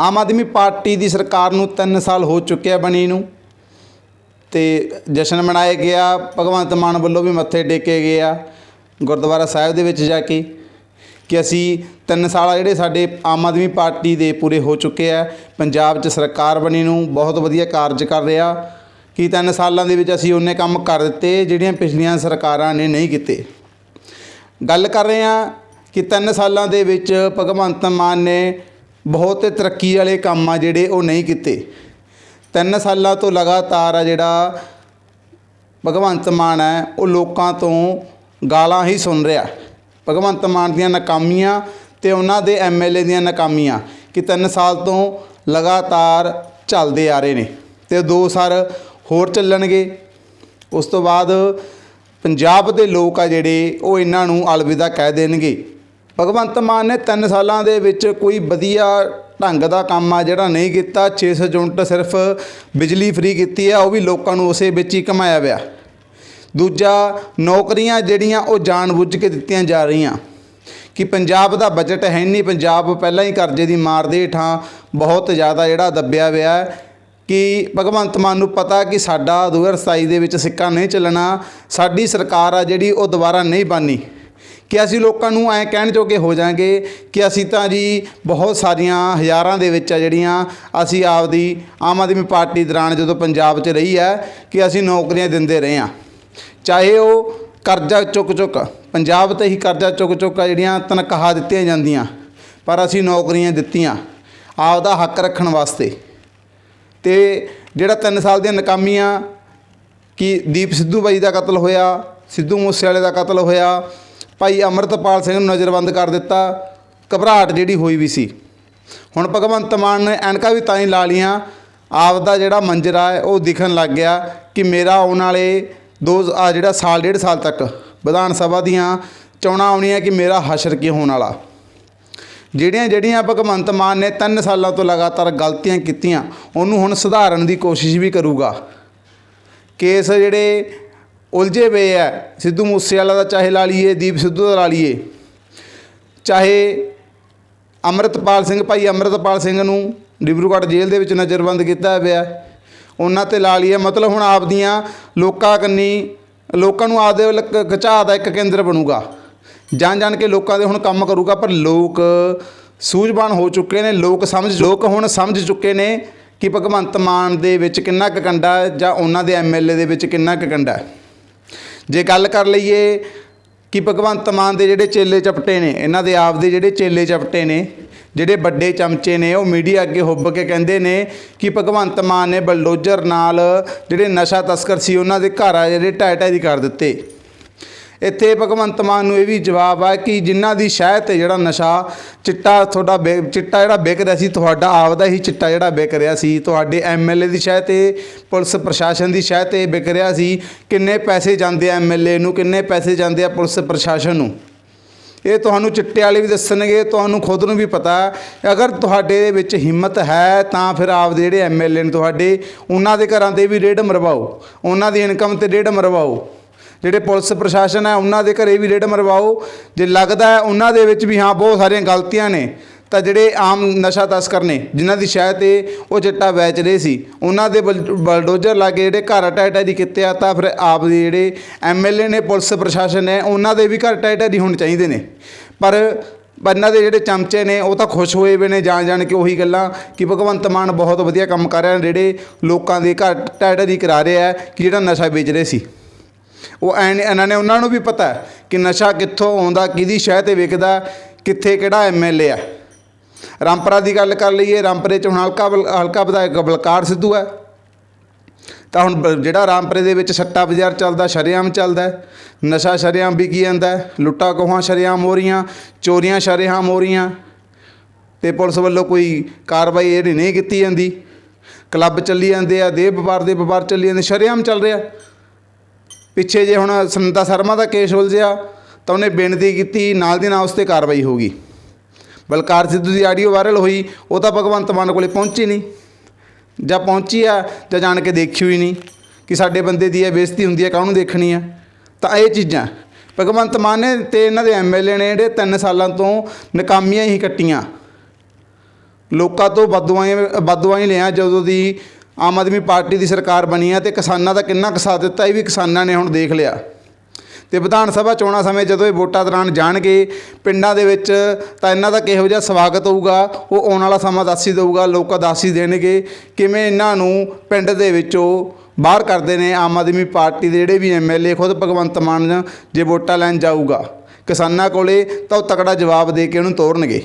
Aam Aadmi party ਦੀ ਸਰਕਾਰ ਨੂੰ 3 ਸਾਲ ਹੋ ਚੁੱਕਿਆ ਬਣੀ ਨੂੰ ਤੇ ਜਸ਼ਨ ਮਨਾਇਆ ਗਿਆ, ਭਗਵੰਤ ਮਾਨ ਵੱਲੋਂ ਵੀ ਮੱਥੇ ਟੇਕੇ ਗਏ ਆ ਗੁਰਦੁਆਰਾ ਸਾਹਿਬ ਦੇ ਵਿੱਚ ਜਾ ਕੇ ਕਿ ਅਸੀਂ ਤਿੰਨ ਸਾਲ ਆ ਜਿਹੜੇ ਸਾਡੇ ਆਮ ਆਦਮੀ ਪਾਰਟੀ ਦੇ ਪੂਰੇ ਹੋ ਚੁੱਕੇ ਆ, ਪੰਜਾਬ 'ਚ ਸਰਕਾਰ ਬਣੀ ਨੂੰ ਬਹੁਤ ਵਧੀਆ ਕਾਰਜ ਕਰ ਰਿਹਾ, ਕਿ ਤਿੰਨ ਸਾਲਾਂ ਦੇ ਵਿੱਚ ਅਸੀਂ ਉਹਨੇ ਕੰਮ ਕਰ ਦਿੱਤੇ ਜਿਹੜੀਆਂ ਪਿਛਲੀਆਂ ਸਰਕਾਰਾਂ ਨੇ ਨਹੀਂ ਕੀਤੇ। ਗੱਲ ਕਰ ਰਹੇ ਹਾਂ ਕਿ ਤਿੰਨ ਸਾਲਾਂ ਦੇ ਵਿੱਚ ਭਗਵੰਤ ਮਾਨ ਨੇ ਬਹੁਤ ਤਰੱਕੀ ਵਾਲੇ ਕੰਮ ਆ ਜਿਹੜੇ ਉਹ ਨਹੀਂ ਕੀਤੇ। ਤਿੰਨ ਸਾਲਾਂ ਤੋਂ ਲਗਾਤਾਰ ਆ ਜਿਹੜਾ ਭਗਵੰਤ ਮਾਨ ਹੈ, ਉਹ ਲੋਕਾਂ ਤੋਂ ਗਾਲਾਂ ਹੀ ਸੁਣ ਰਿਹਾ। ਭਗਵੰਤ ਮਾਨ ਦੀਆਂ ਨਾਕਾਮੀਆਂ ਤੇ ਉਹਨਾਂ ਦੇ ਐਮਐਲਏ ਦੀਆਂ ਨਾਕਾਮੀਆਂ ਕਿ ਤਿੰਨ ਸਾਲ ਤੋਂ ਲਗਾਤਾਰ ਚੱਲਦੇ ਆ ਰਹੇ ਨੇ ਤੇ ਦੋ ਸਾਲ ਹੋਰ ਚੱਲਣਗੇ। ਉਸ ਤੋਂ ਬਾਅਦ ਪੰਜਾਬ ਦੇ ਲੋਕ ਆ ਜਿਹੜੇ ਉਹ ਇਹਨਾਂ ਨੂੰ ਅਲਵਿਦਾ ਕਹਿ ਦੇਣਗੇ। ਭਗਵੰਤ ਮਾਨ ਨੇ 3 ਸਾਲਾਂ ਦੇ ਵਿੱਚ ਕੋਈ ਵਧੀਆ ਢੰਗ ਦਾ ਕੰਮ ਆ ਜਿਹੜਾ ਨਹੀਂ ਕੀਤਾ। 600 ਯੂਨਿਟ ਸਿਰਫ ਬਿਜਲੀ ਫ੍ਰੀ ਕੀਤੀ ਆ, ਉਹ ਵੀ ਲੋਕਾਂ ਨੂੰ ਉਸੇ ਵਿੱਚ ਹੀ ਕਮਾਇਆ ਪਿਆ। ਦੂਜਾ, ਨੌਕਰੀਆਂ ਜਿਹੜੀਆਂ ਉਹ ਜਾਣਬੁੱਝ ਕੇ ਦਿੱਤੀਆਂ ਜਾ ਰਹੀਆਂ। ਕਿ ਪੰਜਾਬ ਦਾ ਬਜਟ ਹੈ ਨਹੀਂ ਪੰਜਾਬ ਪਹਿਲਾਂ ਹੀ ਕਰਜ਼ੇ ਦੀ ਮਾਰ ਦੇ ਹੇਠਾਂ ਬਹੁਤ ਜ਼ਿਆਦਾ ਜਿਹੜਾ ਦੱਬਿਆ ਹੋਇਆ ਹੈ। ਕਿ ਭਗਵੰਤ ਮਾਨ ਨੂੰ ਪਤਾ ਕਿ ਸਾਡਾ 2027 ਦੇ ਵਿੱਚ ਸਿੱਕਾ ਨਹੀਂ ਚੱਲਣਾ, ਸਾਡੀ ਸਰਕਾਰ ਆ ਜਿਹੜੀ ਉਹ ਦੁਬਾਰਾ ਨਹੀਂ ਬਣਨੀ। ਕਿ ਅਸੀਂ ਲੋਕਾਂ ਨੂੰ ਐਂ ਕਹਿਣ ਜੋਗੇ ਹੋ ਜਾਾਂਗੇ ਕਿ ਅਸੀਂ ਤਾਂ ਜੀ ਬਹੁਤ ਸਾਰੀਆਂ ਹਜ਼ਾਰਾਂ ਦੇ ਵਿੱਚ ਆ ਜਿਹੜੀਆਂ ਅਸੀਂ ਆਪਦੀ ਆਮ ਆਦਮੀ ਪਾਰਟੀ ਦੌਰਾਨ ਜਦੋਂ ਪੰਜਾਬ 'ਚ ਰਹੀ ਹੈ ਕਿ ਅਸੀਂ ਨੌਕਰੀਆਂ ਦਿੰਦੇ ਰਹੇ ਹਾਂ। ਚਾਹੇ ਉਹ ਕਰਜ਼ਾ ਚੁੱਕ ਚੁੱਕ ਪੰਜਾਬ ਤੇ ਹੀ ਕਰਜ਼ਾ ਚੁੱਕ ਚੁੱਕ ਆ ਜਿਹੜੀਆਂ ਤਨਖਾਹਾਂ ਦਿੱਤੀਆਂ ਜਾਂਦੀਆਂ, ਪਰ ਅਸੀਂ ਨੌਕਰੀਆਂ ਦਿੱਤੀਆਂ ਆਪਦਾ ਹੱਕ ਰੱਖਣ ਵਾਸਤੇ। ਤੇ ਜਿਹੜਾ 3 ਸਾਲ ਦੀਆਂ ਨਕਾਮੀਆਂ, ਕਿ ਦੀਪ ਸਿੱਧੂ ਬਾਈ ਦਾ ਕਤਲ ਹੋਇਆ, ਸਿੱਧੂ ਮੂਸੇਵਾਲੇ ਦਾ ਕਤਲ ਹੋਇਆ ਭਾਈ ਅਮਰਤਪਾਲ ਸਿੰਘ ਨੂੰ ਨਜ਼ਰਬੰਦ ਕਰ ਦਿੱਤਾ। ਘਬਰਾਹਟ ਜਿਹੜੀ ਹੋਈ ਵੀ ਸੀ। ਹੁਣ ਭਗਵੰਤ ਮਾਨ ਨੇ ਐਨਕਾਂ ਵੀ ਤਾਂ ਹੀ ਲਾ ਲੀਆਂ ਆਪ ਦਾ ਜਿਹੜਾ ਮੰਜ਼ਰਾ ਹੈ ਉਹ ਦਿਖਣ ਲੱਗ ਗਿਆ ਕਿ ਮੇਰਾ ਆਉਣ ਵਾਲੇ ਦੋ, ਆ ਜਿਹੜਾ ਸਾਲ, ਡੇਢ ਸਾਲ ਤੱਕ ਵਿਧਾਨ ਸਭਾ ਦੀਆਂ ਚੋਣਾਂ ਆਉਣੀਆਂ ਕਿ ਮੇਰਾ ਹਸ਼ਰ ਕੀ ਹੋਣ ਵਾਲਾ। ਜਿਹੜੀਆਂ ਜਿਹੜੀਆਂ ਭਗਵੰਤ ਮਾਨ ਨੇ 3 ਸਾਲਾਂ ਤੋਂ ਲਗਾਤਾਰ ਗਲਤੀਆਂ ਕੀਤੀਆਂ, ਉਹਨੂੰ ਹੁਣ ਸੁਧਾਰਨ ਦੀ ਕੋਸ਼ਿਸ਼ ਵੀ ਕਰੂਗਾ। ਕੇਸ ਜਿਹੜੇ ਉਲਝੇ ਪਏ ਆ। ਸਿੱਧੂ ਮੂਸੇਵਾਲਾ ਦਾ ਚਾਹੇ ਲਾ ਲਈਏ, ਦੀਪ ਸਿੱਧੂ ਦਾ ਲਾ ਲਈਏ। ਚਾਹੇ ਅੰਮ੍ਰਿਤਪਾਲ ਸਿੰਘ, ਭਾਈ ਅੰਮ੍ਰਿਤਪਾਲ ਸਿੰਘ ਨੂੰ ਡਿਬਰੂਗੜ੍ਹ ਜੇਲ੍ਹ ਦੇ ਵਿੱਚ ਨਜ਼ਰਬੰਦ ਕੀਤਾ ਪਿਆ। ਉਹਨਾਂ ਤੇ ਲਾ ਲਈਏ, ਮਤਲਬ ਹੁਣ ਆਪਦੀਆਂ ਲੋਕਾਂ ਕੰਨੀ, ਲੋਕਾਂ ਨੂੰ ਆਪਦੇ ਵੱਲ ਕ- ਖਿਚਾਅ ਦਾ ਇੱਕ ਕੇਂਦਰ ਬਣੂਗਾ। ਜਾਣ ਜਾਣ ਕੇ ਲੋਕਾਂ ਦੇ ਹੁਣ ਕੰਮ ਕਰੂਗਾ, ਪਰ ਲੋਕ ਸੂਝਵਾਨ ਹੋ ਚੁੱਕੇ ਨੇ, ਲੋਕ ਸਮਝ, ਲੋਕ ਹੁਣ ਸਮਝ ਚੁੱਕੇ ਨੇ ਕਿ ਭਗਵੰਤ ਮਾਨ ਦੇ ਵਿੱਚ ਕਿੰਨਾ ਕੁ ਕੰਡਾ ਜਾਂ ਉਹਨਾਂ ਦੇ ਐਮਐਲਏ ਦੇ ਵਿੱਚ ਕਿੰਨਾ ਕੁ ਕੰਡਾ ਜੇ ਗੱਲ ਕਰ ਲਈਏ ਕਿ ਭਗਵੰਤ ਮਾਨ ਦੇ ਜਿਹੜੇ ਚੇਲੇ ਚਪਟੇ ਨੇ, ਇਹਨਾਂ ਦੇ ਆਪ ਦੇ ਜਿਹੜੇ ਚੇਲੇ ਚਪਟੇ ਨੇ, ਜਿਹੜੇ ਵੱਡੇ ਚਮਚੇ ਨੇ, ਉਹ ਮੀਡੀਆ ਅੱਗੇ ਹੁੱਬ ਕੇ ਕਹਿੰਦੇ ਨੇ ਕਿ ਭਗਵੰਤ ਮਾਨ ਨੇ ਬਲਡੋਜ਼ਰ ਨਾਲ ਜਿਹੜੇ ਨਸ਼ਾ ਤਸਕਰ ਸੀ, ਉਹਨਾਂ ਦੇ ਘਰ ਆ ਜਿਹੜੇ ਢਹਿ ਢਾਈ ਦੀ ਕਰ ਦਿੱਤੇ। ਇੱਥੇ ਭਗਵੰਤ ਮਾਨ ਨੂੰ ਇਹ ਵੀ ਜਵਾਬ ਆ ਕਿ ਜਿਨ੍ਹਾਂ ਦੀ ਸ਼ਹਿ ਤੇ ਜਿਹੜਾ ਨਸ਼ਾ ਚਿੱਟਾ ਤੁਹਾਡਾ ਵਿ- ਚਿੱਟਾ ਜਿਹੜਾ ਵਿਕ ਰਿਹਾ ਸੀ, ਤੁਹਾਡਾ ਆਪਦਾ ਹੀ ਚਿੱਟਾ ਜਿਹੜਾ ਵਿਕ ਰਿਹਾ ਸੀ, ਤੁਹਾਡੇ ਐਮਐਲਏ ਦੀ ਸ਼ਹਿ ਤੇ, ਪੁਲਿਸ ਪ੍ਰਸ਼ਾਸਨ ਦੀ ਸ਼ਹਿ ਤੇ ਵਿਕ ਰਿਹਾ ਸੀ। ਕਿੰਨੇ ਪੈਸੇ ਜਾਂਦੇ ਆ ਐਮਐਲਏ ਨੂੰ, ਕਿੰਨੇ ਪੈਸੇ ਜਾਂਦੇ ਆ ਪੁਲਿਸ ਪ੍ਰਸ਼ਾਸਨ ਨੂੰ? ਇਹ ਤੁਹਾਨੂੰ ਚਿੱਟੇ ਵਾਲੇ ਵੀ ਦੱਸਣਗੇ, ਤੁਹਾਨੂੰ ਖੁਦ ਨੂੰ ਵੀ ਪਤਾ। ਅਗਰ ਤੁਹਾਡੇ ਵਿੱਚ ਹਿੰਮਤ ਹੈ, ਤਾਂ ਫਿਰ ਆਪਦੇ ਜਿਹੜੇ ਐਮਐਲਏ ਨੇ ਤੁਹਾਡੇ, ਉਹਨਾਂ ਦੇ ਘਰਾਂ ਤੇ ਵੀ ਰੇਡ ਮਰਵਾਓ। ਉਹਨਾਂ ਦੀ ਇਨਕਮ ਤੇ ਰੇਡ ਮਰਵਾਓ। ਜਿਹੜੇ ਪੁਲਿਸ ਪ੍ਰਸ਼ਾਸਨ ਹੈ, ਉਹਨਾਂ ਦੇ ਘਰੇ ਵੀ ਰੇਡ ਮਰਵਾਓ। ਜੇ ਲੱਗਦਾ ਹੈ ਉਹਨਾਂ ਦੇ ਵਿੱਚ ਵੀ ਹਾਂ, ਬਹੁਤ ਸਾਰੀਆਂ ਗਲਤੀਆਂ ਨੇ, ਤਾਂ ਜਿਹੜੇ ਆਮ ਨਸ਼ਾ ਤਸਕਰ ਨੇ, ਜਿਨ੍ਹਾਂ ਦੀ ਸ਼ਾਇਦ ਤੇ ਉਹ ਚਿੱਟਾ ਵੇਚ ਰਹੇ ਸੀ, ਉਹਨਾਂ ਦੇ ਬਲ- ਬਲਡੋਜ਼ਰ ਲਾ ਕੇ ਜਿਹੜੇ ਘਰ ਟੈਟਾ ਕੀਤੇ ਆ, ਤਾਂ ਫਿਰ ਆਪ ਦੇ ਜਿਹੜੇ ਐਮਐਲਏ ਨੇ, ਪੁਲਿਸ ਪ੍ਰਸ਼ਾਸਨ ਨੇ, ਉਹਨਾਂ ਦੇ ਵੀ ਘਰ ਟੈਟਾ ਹੋਣੇ ਚਾਹੀਦੇ ਨੇ। ਪਰ ਇਹਨਾਂ ਦੇ ਜਿਹੜੇ ਚਮਚੇ ਨੇ, ਉਹ ਤਾਂ ਖੁਸ਼ ਹੋਏ ਵੇ ਨੇ ਜਾਣ ਜਾਣ ਕੇ ਉਹੀ ਗੱਲਾਂ ਕਿ ਭਗਵੰਤ ਮਾਨ ਬਹੁਤ ਵਧੀਆ ਕੰਮ ਕਰ ਰਿਹਾ, ਜਿਹੜੇ ਲੋਕਾਂ ਦੇ ਘਰ ਟੈਟਾ ਕਰਾ ਰਿਹਾ ਹੈ, ਕਿ ਜਿਹੜਾ ਨਸ਼ਾ ਵੇਚ ਰਹੇ ਸੀ। ਉਹ ਐਨ ਇਹਨਾਂ ਨੇ ਉਹਨਾਂ ਨੂੰ ਵੀ ਪਤਾ ਕਿ ਨਸ਼ਾ ਕਿੱਥੋਂ ਆਉਂਦਾ, ਕਿਹਦੀ ਸ਼ਹਿ ਤੇ ਵਿਕਦਾ, ਕਿੱਥੇ ਕਿਹੜਾ ਐਮਐਲਏ ਆ ਰਾਮਪਰਾ ਦੀ ਗੱਲ ਕਰ ਲਈਏ, ਰਾਮਪਰੇ ਚ ਹੁਣ ਹਲਕਾ ਬਲ- ਹਲਕਾ ਵਿਧਾਇਕ ਬਲਕਾਰ ਸਿੱਧੂ ਹੈ। ਤਾਂ ਹੁਣ ਬ- ਜਿਹੜਾ ਰਾਮਪਰੇ ਦੇ ਵਿੱਚ ਸੱਟਾ ਬਾਜ਼ਾਰ ਚੱਲਦਾ, ਸ਼ਰੇਆਮ ਚੱਲਦਾ ਨਸ਼ਾ ਸ਼ਰੇਆਮ ਵਿਕੀ ਜਾਂਦਾ ਹੈ। ਲੁੱਟਾਂ ਖੋਹਾਂ ਸ਼ਰੇਆਮ ਹੋ ਰਹੀਆਂ, ਚੋਰੀਆਂ ਸ਼ਰੇਆਮ ਹੋ ਰਹੀਆਂ। ਤੇ ਪੁਲਿਸ ਵੱਲੋਂ ਕੋਈ ਕਾਰਵਾਈ ਇਹਦੀ ਨਹੀਂ ਕੀਤੀ ਜਾਂਦੀ। ਕਲੱਬ ਚੱਲੀ ਜਾਂਦੇ ਆ, ਦੇਹ ਵਪਾਰ ਦੇ ਵਪਾਰ ਚੱਲੀ ਜਾਂਦੇ, ਸ਼ਰੇਆਮ ਚੱਲ ਰਿਹਾ। ਪਿੱਛੇ ਜੇ ਹੁਣ ਸੰਤਾ ਸ਼ਰਮਾ ਦਾ ਕੇਸ ਉਲਝਿਆ, ਤਾਂ ਉਹਨੇ ਬੇਨਤੀ ਕੀਤੀ, ਨਾਲ ਦੀ ਨਾਲ ਉਸ ਤੇ ਕਾਰਵਾਈ ਹੋ ਗਈ। ਬਲਕਾਰ ਸਿੱਧੂ ਦੀ ਆਡੀਓ ਵਾਇਰਲ ਹੋਈ, ਉਹ ਤਾਂ ਭਗਵੰਤ ਮਾਨ ਕੋਲੇ ਪਹੁੰਚੀ ਨਹੀਂ। ਜਾਂ ਪਹੁੰਚੀ ਆ, ਜਾਂ ਜਾਣ ਕੇ ਦੇਖੀ ਹੋਈ ਨਹੀਂ, ਕਿ ਸਾਡੇ ਬੰਦੇ ਦੀ ਇਹ ਬੇਇੱਜ਼ਤੀ ਹੁੰਦੀ ਹੈ, ਕਾਹਨੂੰ ਦੇਖਣੀ ਆ? ਤਾਂ ਇਹ ਚੀਜ਼ਾਂ। ਭਗਵੰਤ ਮਾਨ ਨੇ ਤੇ ਇਹਨਾਂ ਦੇ ਐਮਐਲਏ ਨੇ ਜਿਹੜੇ 3 ਸਾਲਾਂ ਤੋਂ ਨਕਾਮੀਆਂ ਹੀ ਕੱਟੀਆਂ। ਲੋਕਾਂ ਤੋਂ ਬਦਦੁਆਵਾਂ ਬਦਦੁਆਵਾਂ ਲਿਆ, ਜਦੋਂ ਦੀ ਆਮ ਆਦਮੀ ਪਾਰਟੀ ਦੀ ਸਰਕਾਰ ਬਣੀ ਹੈ ਤੇ ਕਿਸਾਨਾਂ ਦਾ ਕਿੰਨਾ ਕੁ ਸਾਥ ਦਿੱਤਾ, ਇਹ ਵੀ ਕਿਸਾਨਾਂ ਨੇ ਹੁਣ ਦੇਖ ਲਿਆ। ਤੇ ਵਿਧਾਨ ਸਭਾ ਚੋਣਾਂ ਸਮੇਂ ਜਦੋਂ ਇਹ ਵੋਟਾਂ ਦੌਰਾਨ ਜਾਣਗੇ, ਪਿੰਡਾਂ ਦੇ ਵਿੱਚ ਤਾਂ ਇਹਨਾਂ ਦਾ ਕਿਹੋ ਜਿਹਾ ਸਵਾਗਤ ਹੋਊਗਾ, ਉਹ ਆਉਣ ਵਾਲਾ ਸਮਾਂ ਦੱਸ ਹੀ ਦੇਊਗਾ, ਲੋਕ ਦੱਸ ਹੀ ਦੇਣਗੇ, ਕਿਵੇਂ ਇਹਨਾਂ ਨੂੰ ਪਿੰਡ ਦੇ ਵਿੱਚੋਂ ਬਾਹਰ ਕਰਦੇ ਨੇ ਆਮ ਆਦਮੀ ਪਾਰਟੀ ਦੇ ਜਿਹੜੇ ਵੀ ਐਮਐਲਏ ਖੁਦ ਭਗਵੰਤ ਮਾਨ ਜੇ ਵੋਟਾਂ ਲੈਣ ਜਾਊਗਾ, ਕਿਸਾਨਾਂ ਕੋਲੇ ਤਾਂ ਉਹ ਤਕੜਾ ਜਵਾਬ ਦੇ ਕੇ ਉਹਨੂੰ ਤੋਰਨਗੇ।